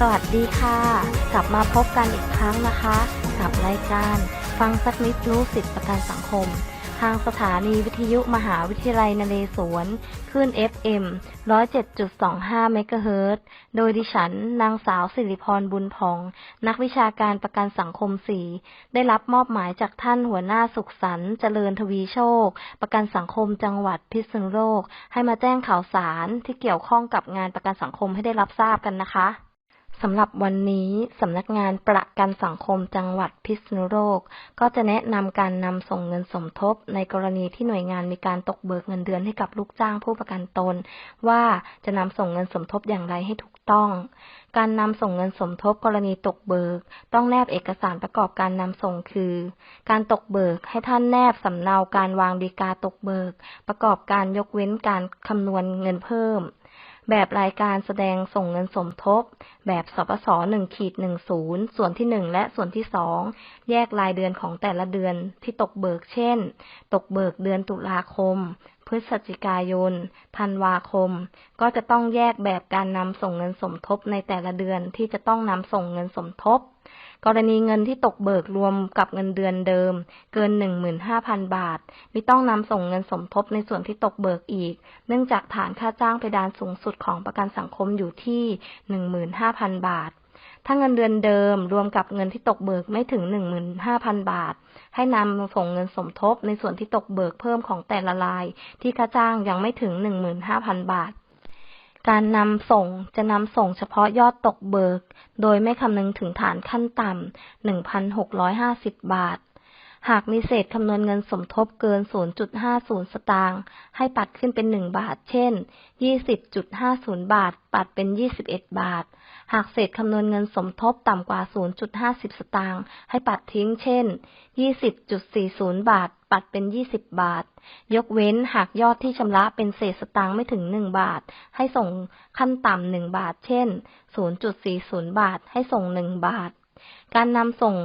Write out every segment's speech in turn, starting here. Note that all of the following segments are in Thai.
สวัสดีค่ะ กลับมาพบกันอีกครั้งนะคะ กับรายการฟังสักนิดรู้สิทธิประกันสังคม ทางสถานีวิทยุมหาวิทยาลัยนเรศวรคลื่น FM 107.25เมกะเฮิรตโดยดิฉันนางสาวสิริพรบุญพอง นักวิชาการประกันสังคมสีได้รับมอบหมายจากท่านหัวหน้าสุขสันต์เจริญทวีโชค ประกันสังคมจังหวัดพิษณุโลก ให้มาแจ้งข่าวสารที่เกี่ยวข้องกับงานประกันสังคมให้ได้รับทราบกันนะคะ สำหรับวันนี้สำนักงานประกันสังคมจังหวัดพิษณุโลก ก็จะแนะนำการนำส่งเงินสมทบ ในกรณีที่หน่วยงานมีการตกเบิกเงินเดือนให้กับลูกจ้างผู้ประกันตน ว่าจะนำส่งเงินสมทบอย่างไรให้ถูกต้อง การนำส่งเงินสมทบกรณีตกเบิก ต้องแนบเอกสารประกอบการนำส่งคือ การตกเบิกให้ท่านแนบสำเนาการวางดีกาตกเบิก ประกอบการยกเว้นการคำนวณเงินเพิ่ม แบบรายการแสดงส่งเงินสมทบ แบบสปสหนึ่งขีดหนึ่งศูนย์ส่วนที่หนึ่งและส่วนที่สองแยกรายเดือนของแต่ละเดือนที่ตกเบิกเช่น ตกเบิกเดือนตุลาคม พฤศจิกายน ธันวาคม ก็จะต้องแยกแบบการนำส่งเงินสมทบในแต่ละเดือนที่จะต้องนำส่งเงินสมทบ กรณีเงินที่ตกเบิกรวมกับเงินเดือนเดิม เกิน 15,000 บาท ไม่ต้องนำส่งเงินสมทบในส่วนที่ตกเบิกอีก เนื่องจากฐานค่าจ้างเพดานสูงสุดของประกันสังคมอยู่ที่ 15,000 บาท ถ้าเงินเดือนเดิมรวมกับเงินที่ตกเบิกไม่ถึง15,000บาท ให้นำส่งเงินสมทบในส่วนที่ตกเบิกเพิ่มของแต่ละราย ที่ค่าจ้างยังไม่ถึง15,000บาท การนำส่งจะนำส่งเฉพาะยอดตกเบิก โดยไม่คำนึงถึงฐานขั้นต่ำ1,650บาท หากมีเศษคำนวณเงินสมทบเกิน 0.50 สตางค์ให้ปัดขึ้นเป็น 1 บาท เช่น 20.50 บาท ปัดเป็น 21 บาท หากเศษคำนวณเงินสมทบต่ำกว่า 0.50 สตางค์ให้ปัดทิ้ง เช่น 20.40 บาท ปัดเป็น 20 บาท ยกเว้นหากยอดที่ชำระเป็นเศษสตางค์ไม่ถึง 1 บาท ให้ส่งขั้นต่ำ 1 บาท เช่น 0.40 บาท ให้ส่ง 1 บาท การนำส่ง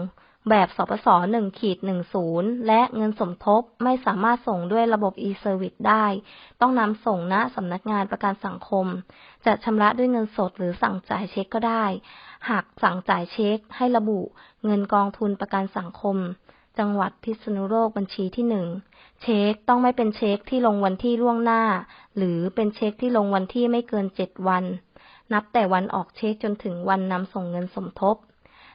แบบสปส1ขีด10 และเงินสมทบไม่สามารถส่งด้วยระบบ e-service ได้ ต้องนำส่งณสำนักงานประกันสังคม จะชำระด้วยเงินสดหรือสั่งจ่ายเช็คก็ได้ หากสั่งจ่ายเช็คให้ระบุ เงินกองทุนประกันสังคม จังหวัดพิษณุโลกบัญชีที่หนึ่งเช็คต้องไม่เป็นเช็คที่ลงวันที่ล่วงหน้า หรือเป็นเช็คที่ลงวันที่ไม่เกิน7วัน นับแต่วันออกเช็คจนถึงวันนำส่งเงินสมทบ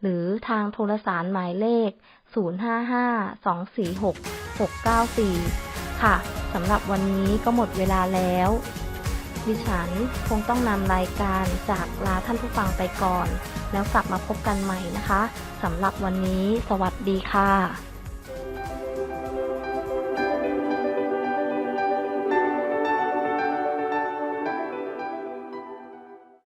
หรือทางโทรสารหมายเลข 055-246-694 ค่ะ สำหรับวันนี้ก็หมดเวลาแล้ว ดิฉันคงต้องนำรายการจากลาท่านผู้ฟังไปก่อน แล้วกลับมาพบกันใหม่นะคะ สำหรับวันนี้สวัสดีค่ะ